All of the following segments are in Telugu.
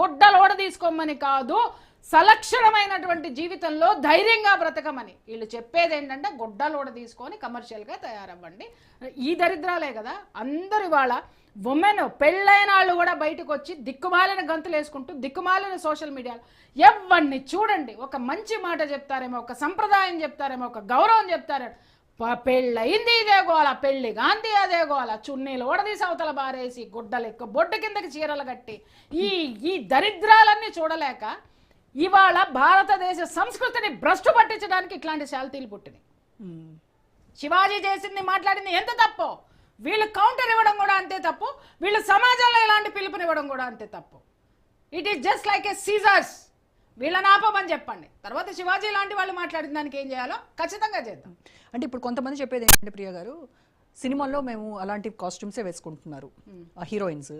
గుడ్డలోడ తీసుకోమని కాదు సలక్షణమైనటువంటి జీవితంలో ధైర్యంగా బ్రతకమని. వీళ్ళు చెప్పేది ఏంటంటే గుడ్డలోడ తీసుకొని కమర్షియల్గా తయారవ్వండి. ఈ దరిద్రాలే కదా. అందరు ఇవాళ ఉమెన్ పెళ్ళైన వాళ్ళు కూడా బయటకు వచ్చి దిక్కుమాలిన గంతులు వేసుకుంటూ దిక్కుమాలిన సోషల్ మీడియాలో ఎవరిని చూడండి. ఒక మంచి మాట చెప్తారేమో ఒక సంప్రదాయం చెప్తారేమో ఒక గౌరవం చెప్తారేమో. పెళ్ళయింది ఇదే గోల పెళ్ళి గాంధీ అదే గోల. చున్నీలు ఓడదీసి అవతల బారేసి గుడ్డలెక్క బొడ్డు కిందకి చీరలు కట్టి ఈ ఈ దరిద్రాలన్నీ చూడలేక ఇవాళ భారతదేశ సంస్కృతిని భ్రష్టు పట్టించడానికి ఇట్లాంటి శాల్తీలు పుట్టినాయి. శివాజీ చేసింది మాట్లాడింది ఎంత తప్పు? వీళ్ళు కౌంటర్ ఇవ్వడం కూడా అంతే తప్పు. వీళ్ళు సమాజంలో ఇలాంటి పిలుపునివ్వడం కూడా అంతే తప్పు. It is just like a seizures వీళ్ళని ఆపమని చెప్పండి. తర్వాత శివాజీ లాంటి వాళ్ళు మాట్లాడిన దానికి ఏం చేయాలో ఖచ్చితంగా చేద్దాం. అంటే ఇప్పుడు కొంతమంది చెప్పేది ఏంటంటే ప్రియ గారు సినిమాల్లో మేము అలాంటి కాస్ట్యూమ్సే వేసుకుంటున్నారు ఆ హీరోయిన్స్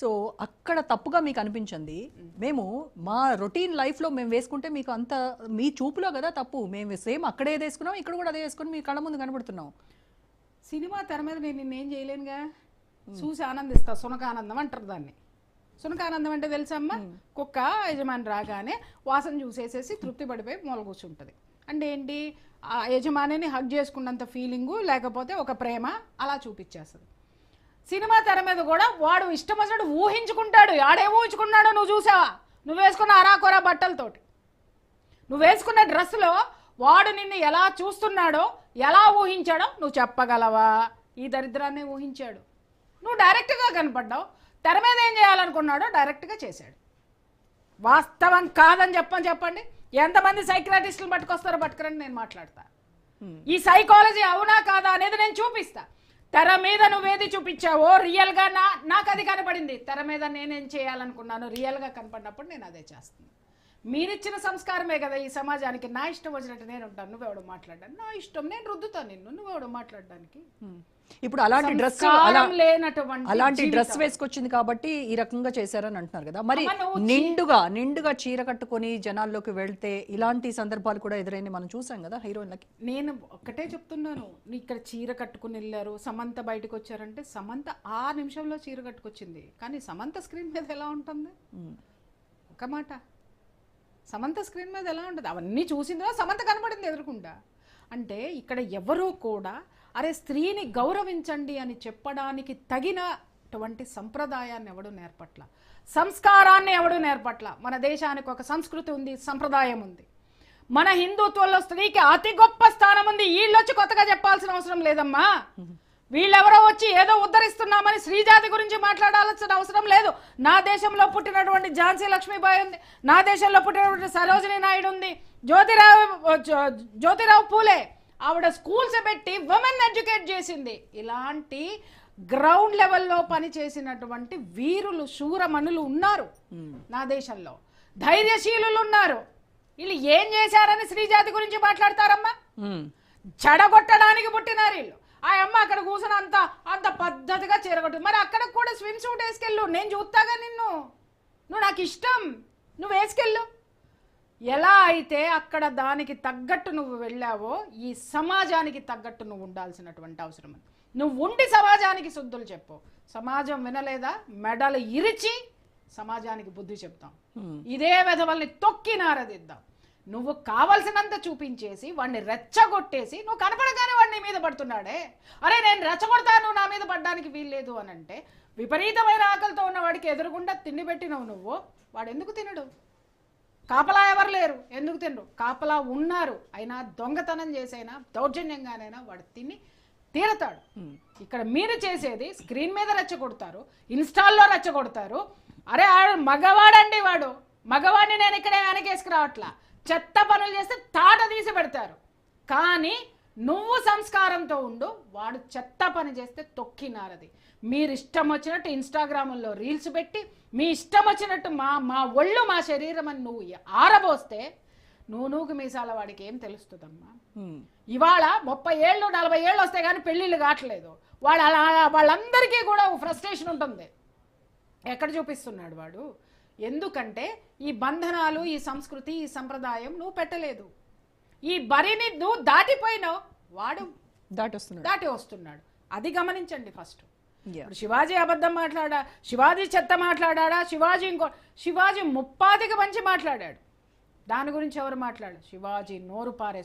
సో అక్కడ తప్పుగా మీకు అనిపించింది మేము మా రొటీన్ లైఫ్లో మేము వేసుకుంటే మీకు అంత మీ చూపులో కదా తప్పు. మేము సేమ్ అక్కడే వేసుకున్నాం ఇక్కడ కూడా అదే వేసుకుని మీ కళ్ళ ముందు కనబడుతున్నాం. సినిమా తెర మీద నేను నిన్నేం చేయలేనుగా? చూసి ఆనందిస్తా సునకానందం అంటారు దాన్ని. సునకానందం అంటే తెలుసమ్మా? కుక్క యజమాని రాగానే వాసన చూసేసేసి తృప్తి పడిపోయి మూల కూర్చుంటుంది. అంటే ఏంటి? ఆ యజమానిని హగ్ చేసుకున్నంత ఫీలింగు లేకపోతే ఒక ప్రేమ అలా చూపించేస్తుంది. సినిమా తెర మీద కూడా వాడు ఇష్టం వచ్చినట్టు ఊహించుకుంటాడు. ఆడే ఊహించుకున్నాడో నువ్వు చూసావా? నువ్వు వేసుకున్న అరాకొర బట్టలతోటి. నువ్వు వేసుకున్న డ్రెస్సులో వాడు నిన్ను ఎలా చూస్తున్నాడో ఎలా ఊహించాడో నువ్వు చెప్పగలవా? ఈ దరిద్రాన్ని ఊహించాడు. నువ్వు డైరెక్ట్గా కనపడ్డావు. తెర మీద ఏం చేయాలనుకున్నాడో డైరెక్ట్గా చేశాడు. వాస్తవం కాదని చెప్పని చెప్పండి. ఎంతమంది సైక్రాటిస్టులు పట్టుకొస్తారో పట్టుకురండి నేను మాట్లాడతా. ఈ సైకాలజీ అవునా కాదా అనేది నేను చూపిస్తా. తెర మీద నువ్వేది చూపించావో రియల్గా నా నాకు అది కనపడింది. తెర మీద నేనేం చేయాలనుకున్నాను రియల్గా కనపడినప్పుడు నేను అదే చేస్తాను మీరిచ్చిన సంస్కారమే కదా ఈ సమాజానికి. నా ఇష్టం వచ్చినట్టు నేను ఉంటాను నువ్వెవడు మాట్లాడాను నా ఇష్టం నేను రుద్దుతాను నిన్ను నువ్వెవడు మాట్లాడడానికి. ఇప్పుడు అలాంటి డ్రెస్ అలాంటి. డ్రెస్ వేసుకొచ్చింది కాబట్టి ఈ రకంగా చేశారని అంటున్నారు కదా. మరి నువ్వు నిండుగా నిండుగా చీర కట్టుకొని జనాల్లోకి వెళ్తే ఇలాంటి సందర్భాలు కూడా ఎదురైంది మనం చూసాం కదా హీరోయిన్లకి. నేను ఒక్కటే చెప్తున్నాను. ఇక్కడ చీర కట్టుకుని వెళ్ళారు సమంత బయటకు వచ్చారంటే సమంత ఆ నిమిషంలో చీర కట్టుకొచ్చింది. కానీ సమంత స్క్రీన్ మీద ఎలా ఉంటుంది? ఒక మాట. సమంత స్క్రీన్ మీద ఎలా ఉంటుంది? అవన్నీ చూసిందో సమంత కనబడింది ఎదురుకుండా. అంటే ఇక్కడ ఎవరో కూడా అరే స్త్రీని గౌరవించండి అని చెప్పడానికి తగినటువంటి సంప్రదాయాన్ని ఎవడు నేర్పట్ల? సంస్కారాన్ని ఎవడు నేర్పట్ల? మన దేశానికి ఒక సంస్కృతి ఉంది సంప్రదాయం ఉంది. మన హిందుత్వంలో స్త్రీకి అతి గొప్ప స్థానం ఉంది. వీళ్ళొచ్చి కొత్తగా చెప్పాల్సిన అవసరం లేదమ్మా. వీళ్ళెవరో వచ్చి ఏదో ఉద్ధరిస్తున్నామని శ్రీజాతి గురించి మాట్లాడాల్సిన అవసరం లేదు. నా దేశంలో పుట్టినటువంటి ఝాన్సీ లక్ష్మీబాయి ఉంది. నా దేశంలో పుట్టినటువంటి సరోజిని నాయుడు ఉంది. జ్యోతిరావు జ్యో- జ్యోతిరావు పూలే ఆవిడ స్కూల్స్ పెట్టి ఉమెన్ ఎడ్యుకేట్ చేసింది. ఇలాంటి గ్రౌండ్ లెవెల్లో పని చేసినటువంటి వీరులు శూరమణులు ఉన్నారు నా దేశంలో. ధైర్యశీలులు ఉన్నారు. వీళ్ళు ఏం చేశారని శ్రీజాతి గురించి మాట్లాడతారమ్మా? చెడగొట్టడానికి పుట్టినారు వీళ్ళు. ఆ అమ్మ అక్కడ కూర్చొని అంత అంత పద్ధతిగా చీరగొట్టు మరి అక్కడ కూడా స్విమ్ సూట్ వేసుకెళ్ళు. నేను చూస్తాగా నిన్ను. నువ్వు నాకు ఇష్టం. నువ్వు వేసుకెళ్ళు. ఎలా అయితే అక్కడ దానికి తగ్గట్టు నువ్వు వెళ్ళావో ఈ సమాజానికి తగ్గట్టు నువ్వు ఉండాల్సినటువంటి అవసరం నువ్వు ఉండి సమాజానికి శుద్ధులు చెప్పు. సమాజం వినలేదా? మెడలు ఇరిచి సమాజానికి బుద్ధి చెప్తాం. ఇదే విధవల్ని తొక్కి నారదిద్దాం. నువ్వు కావలసినంత చూపించేసి వాడిని రెచ్చగొట్టేసి నువ్వు కనపడగానే వాడు నీ మీద పడుతున్నాడే? అరే నేను రెచ్చగొడతాను నువ్వు నా మీద పడడానికి వీల్లేదు అని అంటే విపరీతమైన ఆకలితో ఉన్న వాడికి ఎదురుగుండా తిండి పెట్టినవు నువ్వు. వాడు ఎందుకు తినడు? కాపలా ఎవరు లేరు. ఎందుకు తినరు? కాపలా ఉన్నారు. అయినా దొంగతనం చేసైనా దౌర్జన్యంగానైనా వాడు తిని తీరతాడు. ఇక్కడ మీరు చేసేది స్క్రీన్ మీద రెచ్చగొడతారు ఇన్స్టాల్లో రెచ్చగొడతారు. అరే ఆడు మగవాడండి వాడు. మగవాడిని నేను ఇక్కడే వెనకేసుకురావట్లా చెత్త పనులు చేస్తే తాట తీసి పెడతారు. కానీ నువ్వు సంస్కారంతో ఉండు వాడు చెత్త పని చేస్తే తొక్కినారది మీరు ఇష్టం వచ్చినట్టు ఇన్స్టాగ్రాముల్లో రీల్స్ పెట్టి మీ ఇష్టం వచ్చినట్టు మా మా ఒళ్ళు మా శరీరం అని నువ్వు ఆరబోస్తే నువ్వు నూకు మీసాల వాడికి ఏం తెలుస్తుందమ్మా? ఇవాళ ముప్పై ఏళ్ళు నలభై ఏళ్ళు వస్తే కానీ పెళ్ళిళ్ళు కావట్లేదు. వాళ్ళ వాళ్ళందరికీ కూడా ఫ్రస్ట్రేషన్ ఉంటుంది. ఎక్కడ చూపిస్తున్నాడు వాడు? ఎందుకంటే ఈ బంధనాలు ఈ సంస్కృతి ఈ సంప్రదాయం నువ్వు పెట్టలేదు. ఈ బరిని నువ్వు దాటిపోయినావు. వాడు దాటి వస్తున్నాడు దాటి వస్తున్నాడు. అది గమనించండి ఫస్ట్. ఇప్పుడు శివాజీ అబద్ధం మాట్లాడా శివాజీ చెత్త మాట్లాడా శివాజీ ఇంకో శివాజీ ముప్పాతికి మంచి మాట్లాడాడు. దాని గురించి ఎవరు మాట్లాడారు? శివాజీ నోరు పారేసుకున్నాడు